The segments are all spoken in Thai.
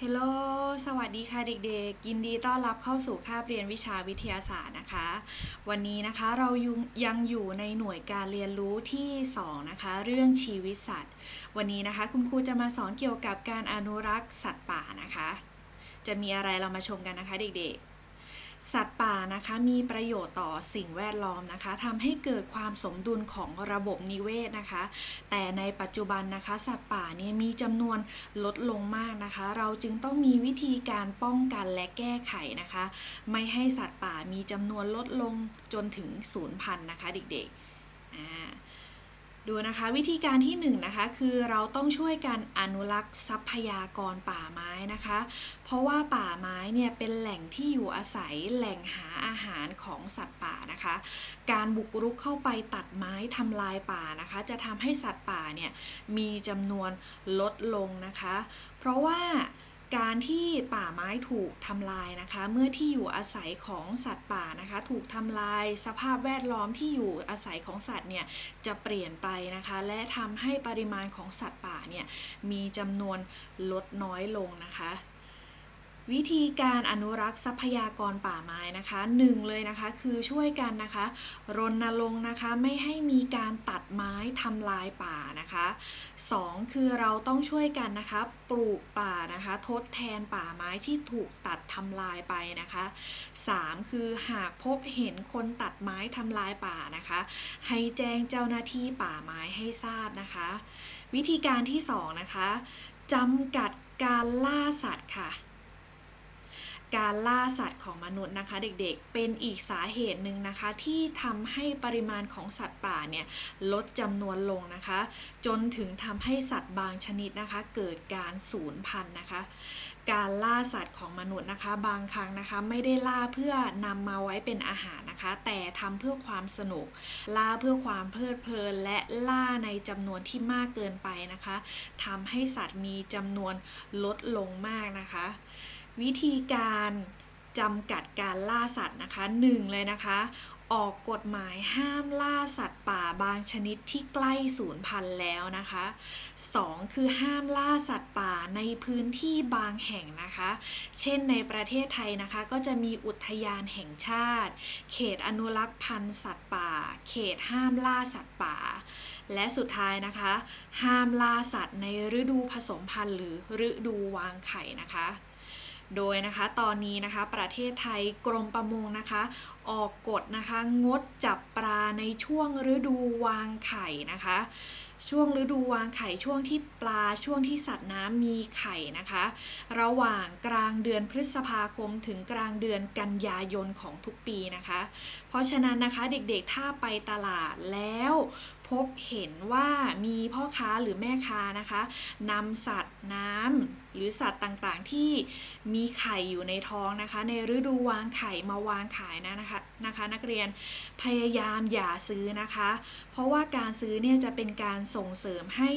เฮลโลสวัสดีค่ะเด็กๆ ยินดีต้อนรับเข้าสู่คาบเรียนวิชาวิทยาศาสตร์นะคะ วันนี้นะคะเรายังยังอยู่ในหน่วยการเรียนรู้ที่ 2 นะคะ เรื่องชีวิตสัตว์ วันนี้นะคะคุณครูจะมาสอนเกี่ยวกับการอนุรักษ์สัตว์ป่านะคะ จะมีอะไรเรามาชมกันนะคะเด็กๆ สัตว์ป่านะคะมีประโยชน์ต่อสิ่งแวดล้อมนะคะทำให้เกิดความสมดุลของระบบนิเวศนะคะ แต่ในปัจจุบันนะคะ สัตว์ป่าเนี่ยมีจำนวนลดลงมากนะคะ เราจึงต้องมีวิธีการป้องกันและแก้ไขนะคะ ไม่ให้สัตว์ป่ามีจำนวนลดลงจนถึงศูนย์พันนะคะ เด็กๆอ่า ดูนะคะวิธีการที่1นงนะคะคือเราต้องช่วยกันอนุรักษ์ทรัพยากรป่าไม้นะคะ เพราะว่าป่าไม้เนี่ยเป็นแหล่งที่อยู่อาศัยแหล่งหาอาหารของสัตว์ป่านะคะ การบุกรุกเข้าไปตัดไม้ทำลายป่านะคะ จะทำให้สัตว์ป่าเนี่ยมีจำนวนลดลงนะคะ เพราะว่า การที่ป่าไม้ถูกทำลายนะคะ เมื่อที่อยู่อาศัยของสัตว์ป่านะคะ ถูกทำลายสภาพแวดล้อมที่อยู่อาศัยของสัตว์เนี่ยจะเปลี่ยนไปนะคะ และทำให้ปริมาณของสัตว์ป่าเนี่ยมีจำนวนลดน้อยลงนะคะ วิธีการอนุรักษ์ทรัพยากรป่าไม้นะคะหนึ่งเลยนะคะคือช่วยกันนะคะ รณรงค์นะคะไม่ให้มีการตัดไม้ทำลายป่านะคะสองคือเราต้องช่วยกันนะคะปลูกป่านะคะ ทดแทนป่าไม้ที่ถูกตัดทำลายไปนะคะสามคือหากพบเห็นคนตัดไม้ทำลายป่านะคะ ให้แจ้งเจ้าหน้าที่ป่าไม้ให้ทราบนะคะ วิธีการที่สองนะคะจำกัดการล่าสัตว์ค่ะ การล่าสัตว์ของมนุษย์นะคะเด็กๆ เป็นอีกสาเหตุหนึ่งนะคะที่ทำให้ปริมาณของสัตว์ป่าเนี่ยลดจำนวนลงนะคะ จนถึงทำให้สัตว์บางชนิดนะคะ เกิดการสูญพันธุ์นะคะ การล่าสัตว์ของมนุษย์นะคะ บางครั้งนะคะไม่ได้ล่าเพื่อนำมาไว้เป็นอาหารนะคะ แต่ทำเพื่อความสนุก ล่าเพื่อความเพลิดเพลิน และล่าในจำนวนที่มากเกินไปนะคะทำให้สัตว์มีจำนวนลดลงมากนะคะ วิธีการจำกัดการล่าสัตว์นะคะหนึ่งเลยนะคะ ออกกฎหมายห้ามล่าสัตว์ป่าบางชนิดที่ใกล้สูญพันธุ์แล้วนะคะ 2. คือห้ามล่าสัตว์ป่าในพื้นที่บางแห่งนะคะ เช่นในประเทศไทยนะคะ ก็จะมีอุทยานแห่งชาติ เขตอนุรักษ์พันธุ์สัตว์ป่า เขตห้ามล่าสัตว์ป่า และสุดท้ายนะคะ ห้ามล่าสัตว์ในฤดูผสมพันธุ์หรือฤดูวางไข่นะคะ โดยนะคะตอนนี้นะคะประเทศไทยกรมประมงนะคะ ออกกฎนะคะงดจับปลาในช่วงฤดูวางไข่นะคะ ช่วงฤดูวางไข่ช่วงที่ปลาช่วงที่สัตว์น้ำมีไข่นะคะ ระหว่างกลางเดือนพฤษภาคมถึงกลางเดือนกันยายนของทุกปีนะคะ เพราะฉะนั้นนะคะเด็กๆถ้าไปตลาดแล้ว พบเห็นว่ามีพ่อค้าหรือแม่ค้านะคะนำสัตว์น้ำหรือสัตว์ต่างๆ ที่มีไข่อยู่ในท้องนะคะ ในฤดูวางไข่มาวางขายนะนะคะนะคะ นักเรียนพยายามอย่าซื้อนะคะ เพราะว่าการซื้อเนี่ยจะเป็นการส่งเสริมให้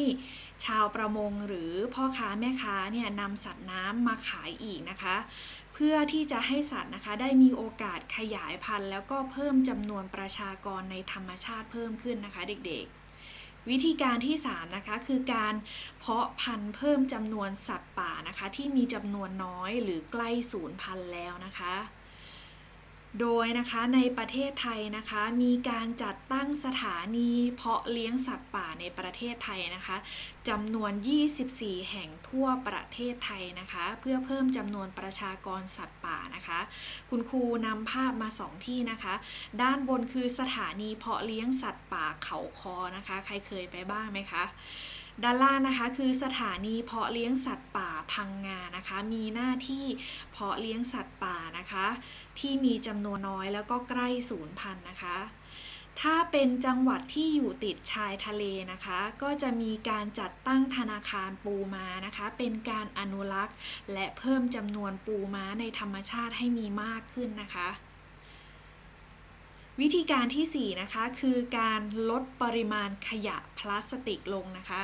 ชาวประมงหรือพ่อค้าแม่ค้าเนี่ยนำสัตว์น้ำมาขายอีกนะคะ พื่อที่จะให้สัตว์นะคะได้มีโอกาสขยายพันธุ์ แล้วก็เพิ่มจำนวนประชากรในธรรมชาติเพิ่มขึ้นนะคะเด็กๆ วิธีการที่ 3 นะคะคือการเพาะพันธุ์เพิ่มจำนวนสัตว์ป่านะคะที่มีจำนวนน้อยหรือใกล้ศูนย์พันธุ์แล้วนะคะ โดยนะคะในประเทศไทยนะคะมีการจัดตั้งสถานีเพาะเลี้ยงสัตว์ป่าในประเทศไทยนะคะจำนวน 24 แห่งทั่วประเทศไทยนะคะ เพื่อเพิ่มจำนวนประชากรสัตว์ป่านะคะ คุณครูนำภาพมาสองที่นะคะ ด้านบนคือสถานีเพาะเลี้ยงสัตว์ป่าเขาคอนะคะ ใครเคยไปบ้างไหมคะ ด้านล่างนะคะคือสถานีเพาะเลี้ยงสัตว์ป่าพังงานะคะ มีหน้าที่เพาะเลี้ยงสัตว์ป่านะคะ ที่มีจำนวนน้อยแล้วก็ใกล้สูญพันธุ์นะคะ ถ้าเป็นจังหวัดที่อยู่ติดชายทะเลนะคะ ก็จะมีการจัดตั้งธนาคารปูม้านะคะ เป็นการอนุรักษ์ และเพิ่มจำนวนปูม้าในธรรมชาติให้มีมากขึ้นนะคะวิธีการที่ 4 นะคะ คือการลดปริมาณขยะพลาสติกลงนะคะ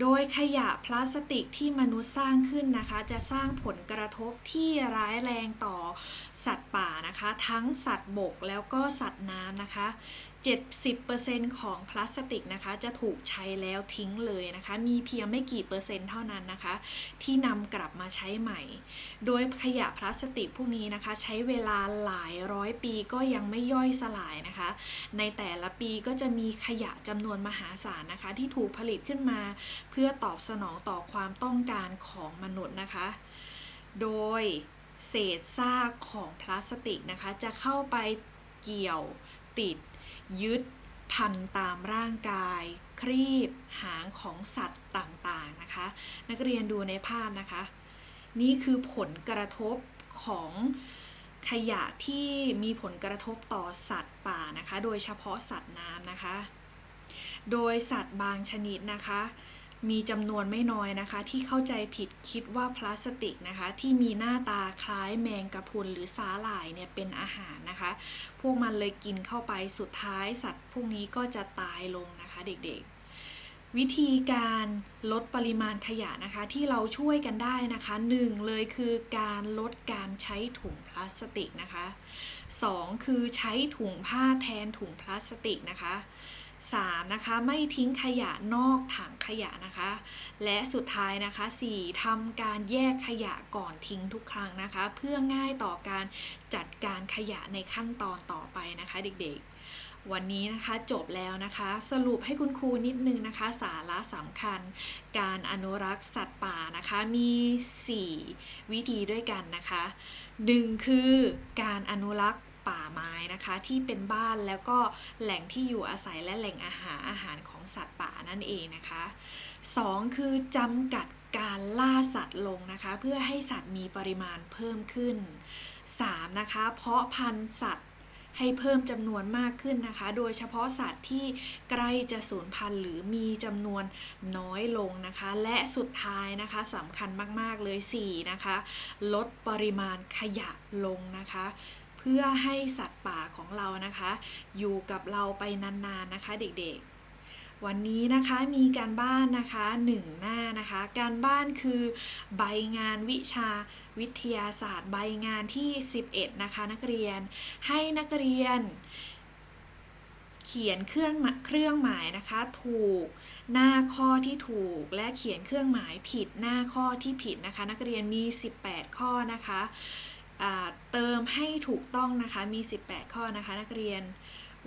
โดยขยะพลาสติกที่มนุษย์สร้างขึ้นนะคะ จะสร้างผลกระทบที่ร้ายแรงต่อสัตว์ป่านะคะ ทั้งสัตว์บกแล้วก็สัตว์น้ำนะคะ 70%ของพลาสติกนะคะจะถูกใช้แล้วทิ้งเลยนะคะ มีเพียงไม่กี่เปอร์เซ็นต์เท่านั้นนะคะ ที่นำกลับมาใช้ใหม่ โดยขยะพลาสติกพวกนี้นะคะ ใช้เวลาหลายร้อยปีก็ยังไม่ย่อยสลายนะคะ ในแต่ละปีก็จะมีขยะจำนวนมหาศาลนะคะ ที่ถูกผลิตขึ้นมา เพื่อตอบสนองต่อความต้องการของมนุษย์นะคะ โดยเศษซากของพลาสติกนะคะ จะเข้าไปเกี่ยวติด ยึดพันตามร่างกาย ครีบ หางของสัตว์ต่างๆนะคะ นักเรียนดูในภาพนะคะ นี่คือผลกระทบของขยะที่มีผลกระทบต่อสัตว์ป่านะคะ โดยเฉพาะสัตว์น้ำนะคะ โดยสัตว์บางชนิดนะคะ มีจำนวนไม่น้อยนะคะ ที่เข้าใจผิดคิดว่าพลาสติกนะคะ ที่มีหน้าตาคล้ายแมงกะพรุนหรือสาหร่ายเนี่ยเป็นอาหารนะคะ พวกมันเลยกินเข้าไปสุดท้ายสัตว์พวกนี้ก็จะตายลงนะคะเด็กๆวิธีการลดปริมาณขยะนะคะที่เราช่วยกันได้นะคะหนึ่งเลยคือการลดการใช้ถุงพลาสติกนะคะสองคือใช้ถุงผ้าแทนถุงพลาสติกนะคะ 3. นะคะไม่ทิ้งขยะนอกถังขยะนะคะ และสุดท้ายนะคะ 4. ทำการแยกขยะก่อนทิ้งทุกครั้งนะคะ เพื่อง่ายต่อการจัดการขยะในขั้นตอนต่อไปนะคะ เด็กๆ วันนี้นะคะจบแล้วนะคะ สรุปให้คุณครูนิดนึงนะคะ สาระสำคัญ การอนุรักษ์สัตว์ป่านะคะมี 4 วิธีด้วยกันนะคะหนึ่งคือการอนุรักษ์ ป่าไม้นะคะ ที่เป็นบ้านแล้วก็แหล่งที่อยู่อาศัยและแหล่งอาหารอาหารของสัตว์ป่านั่นเองนะคะ 2. คือจำกัดการล่าสัตว์ลงนะคะ เพื่อให้สัตว์มีปริมาณเพิ่มขึ้น 3. นะคะ เพาะพันธุ์สัตว์ให้เพิ่มจำนวนมากขึ้นนะคะ โดยเฉพาะสัตว์ที่ใกล้จะสูญพันธุ์หรือมีจำนวนน้อยลงนะคะ และสุดท้ายนะคะสำคัญมาก ๆ เลย 4. นะคะ ลดปริมาณขยะลงนะคะ พื่อให้สัตว์ป่าของเรานะคะ อยู่กับเราไปนานๆนะคะเด็กๆวันนี้นะคะมีการบ้านนะคะหนึ่งหน้านะคะ การบ้านคือใบงานวิชาวิทยาศาสตร์ ใบงานที่ 11 นะคะ นักเรียนให้นักเรียน เขียนเครื่องหมายเครื่องหมายนะคะ ถูกหน้าข้อที่ถูกและเขียนเครื่องหมายผิดหน้าข้อที่ผิดนะคะ นักเรียนมี 18 ข้อนะคะ เติมให้ถูกต้องนะคะมี 18 ข้อนะคะนักเรียน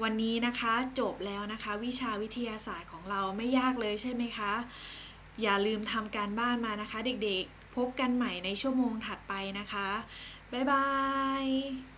วันนี้นะคะจบแล้วนะคะวิชาวิทยาศาสตร์ของเราไม่ยากเลยใช่ไหมคะ อย่าลืมทำการบ้านมานะคะ เด็กๆ พบกันใหม่ในชั่วโมงถัดไปนะคะ บ๊ายบาย